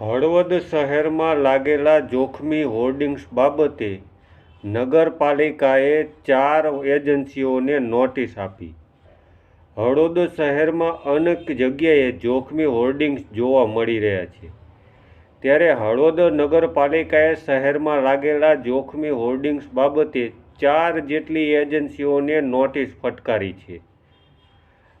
હળવદ શહેરમાં લાગેલા જોખમી હોર્ડિંગ્સ બાબતે નગરપાલિકાએ ચાર એજન્સીઓને નોટિસ આપી. હળવદ શહેરમાં અનેક જગ્યાએ જોખમી હોર્ડિંગ્સ જોવા મળી રહ્યા છે. ત્યારે હળવદ નગરપાલિકાએ શહેરમાં લાગેલા જોખમી હોર્ડિંગ્સ બાબતે ચાર જેટલી એજન્સીઓને નોટિસ ફટકારી છે.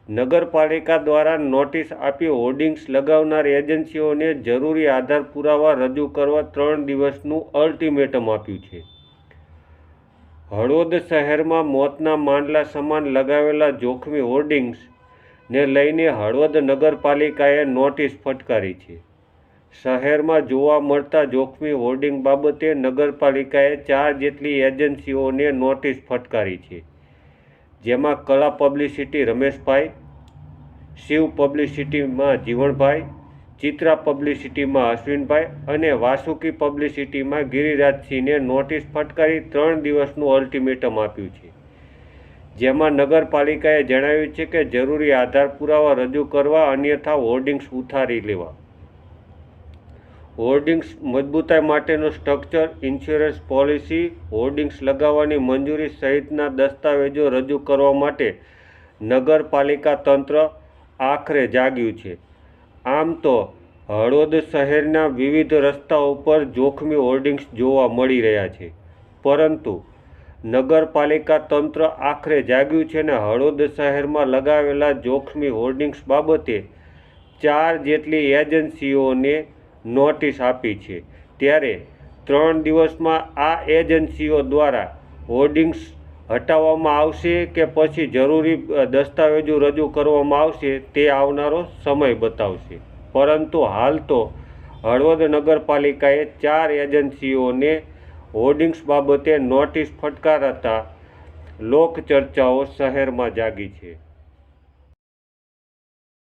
નગરપાલિકા દ્વારા નોટિસ આપી હોર્ડિંગ્સ લગાવનાર એજન્સીઓને જરૂરી આધાર પુરાવા રજૂ કરવા ત્રણ દિવસનું અલ્ટિમેટમ આપ્યું છે. હળવદ શહેરમાં મોતના માંડલા સમાન લગાવેલા જોખમી હોર્ડિંગ્સને લઈને હળવદ નગરપાલિકાએ નોટિસ ફટકારી છે. શહેરમાં જોવા મળતા જોખમી હોર્ડિંગ બાબતે નગરપાલિકાએ ચાર જેટલી એજન્સીઓને નોટિસ ફટકારી છે. જેમાં કલા પબ્લિસિટી રમેશભાઈ, શિવ પબ્લિસિટીમાં જીવણભાઈ ચિત્રા પબ્લિસિટીમાં અશ્વિનભાઈ અને વાસુકી પબ્લિસિટીમાં ગિરિરાજસિંહને નોટિસ ફટકારી ત્રણ દિવસનું અલ્ટિમેટમ આપ્યું છે. જેમાં નગરપાલિકાએ જણાવ્યું છે કે જરૂરી આધાર પુરાવા રજૂ કરવા અન્યથા હોર્ડિંગ્સ ઉતારી લેવા. હોર્ડિંગ્સ મજબૂતાઈ માટેનું સ્ટ્રક્ચર, ઇન્સ્યોરન્સ પોલિસી, હોર્ડિંગ્સ લગાવવાની મંજૂરી સહિતના દસ્તાવેજો રજૂ કરવા માટે નગરપાલિકા તંત્ર આખરે જાગ્યું છે. આમ તો હળવદ શહેરના વિવિધ રસ્તાઓ ઉપર જોખમી હોર્ડિંગ્સ જોવા મળી રહ્યા છે. પરંતુ નગરપાલિકા તંત્ર આખરે જાગ્યું છે અને હળવદ શહેરમાં લગાવેલા જોખમી હોર્ડિંગ્સ બાબતે ચાર જેટલી એજન્સીઓને નોટિસ આપી છે. ત્યારે ત્રણ દિવસમાં આ એજન્સીઓ દ્વારા હોર્ડિંગ્સ હટાવવામાં આવશે કે પછી જરૂરી દસ્તાવેજો રજૂ કરવામાં આવશે તે આવનારો સમય બતાવશે. પરંતુ હાલ તો હળવદ નગરપાલિકાએ ચાર એજન્સીઓને હોર્ડિંગ્સ બાબતે નોટિસ ફટકારતા લોકચર્ચાઓ શહેરમાં જાગી છે.